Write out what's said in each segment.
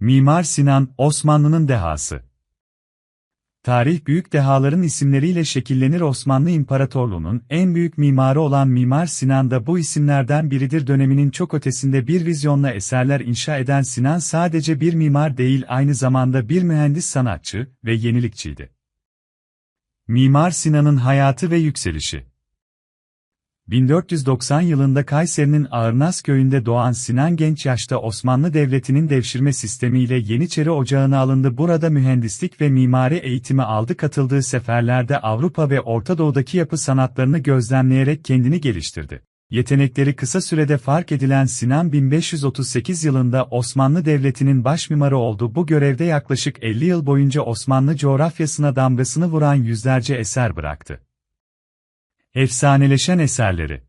Mimar Sinan, Osmanlı'nın dehası. Tarih büyük dehaların isimleriyle şekillenir Osmanlı İmparatorluğu'nun en büyük mimarı olan Mimar Sinan da bu isimlerden biridir döneminin çok ötesinde bir vizyonla eserler inşa eden Sinan sadece bir mimar değil aynı zamanda bir mühendis sanatçı ve yenilikçiydi. Mimar Sinan'ın hayatı ve yükselişi 1490 yılında Kayseri'nin Ağırnaz köyünde doğan Sinan genç yaşta Osmanlı Devleti'nin devşirme sistemiyle Yeniçeri Ocağı'na alındı. Burada mühendislik ve mimari eğitimi aldı. Katıldığı seferlerde Avrupa ve Orta Doğu'daki yapı sanatlarını gözlemleyerek kendini geliştirdi. Yetenekleri kısa sürede fark edilen Sinan 1538 yılında Osmanlı Devleti'nin başmimarı oldu. Bu görevde yaklaşık 50 yıl boyunca Osmanlı coğrafyasına damgasını vuran yüzlerce eser bıraktı. Efsaneleşen eserleri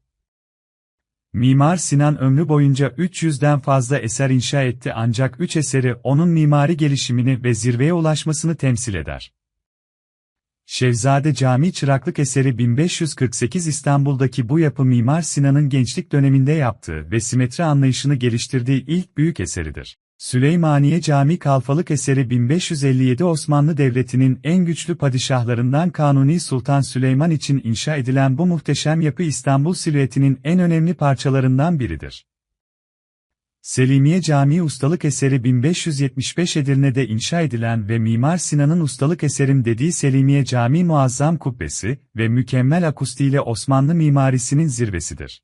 Mimar Sinan ömrü boyunca 300'den fazla eser inşa etti ancak 3 eseri onun mimari gelişimini ve zirveye ulaşmasını temsil eder. Şehzade Camii çıraklık eseri 1548 İstanbul'daki bu yapı Mimar Sinan'ın gençlik döneminde yaptığı ve simetri anlayışını geliştirdiği ilk büyük eseridir. Süleymaniye Cami Kalfalık eseri 1557 Osmanlı Devleti'nin en güçlü padişahlarından Kanuni Sultan Süleyman için inşa edilen bu muhteşem yapı İstanbul silüetinin en önemli parçalarından biridir. Selimiye Camii ustalık eseri 1575 Edirne'de inşa edilen ve Mimar Sinan'ın ustalık eserim dediği Selimiye Camii muazzam kubbesi ve mükemmel akustiğiyle Osmanlı mimarisinin zirvesidir.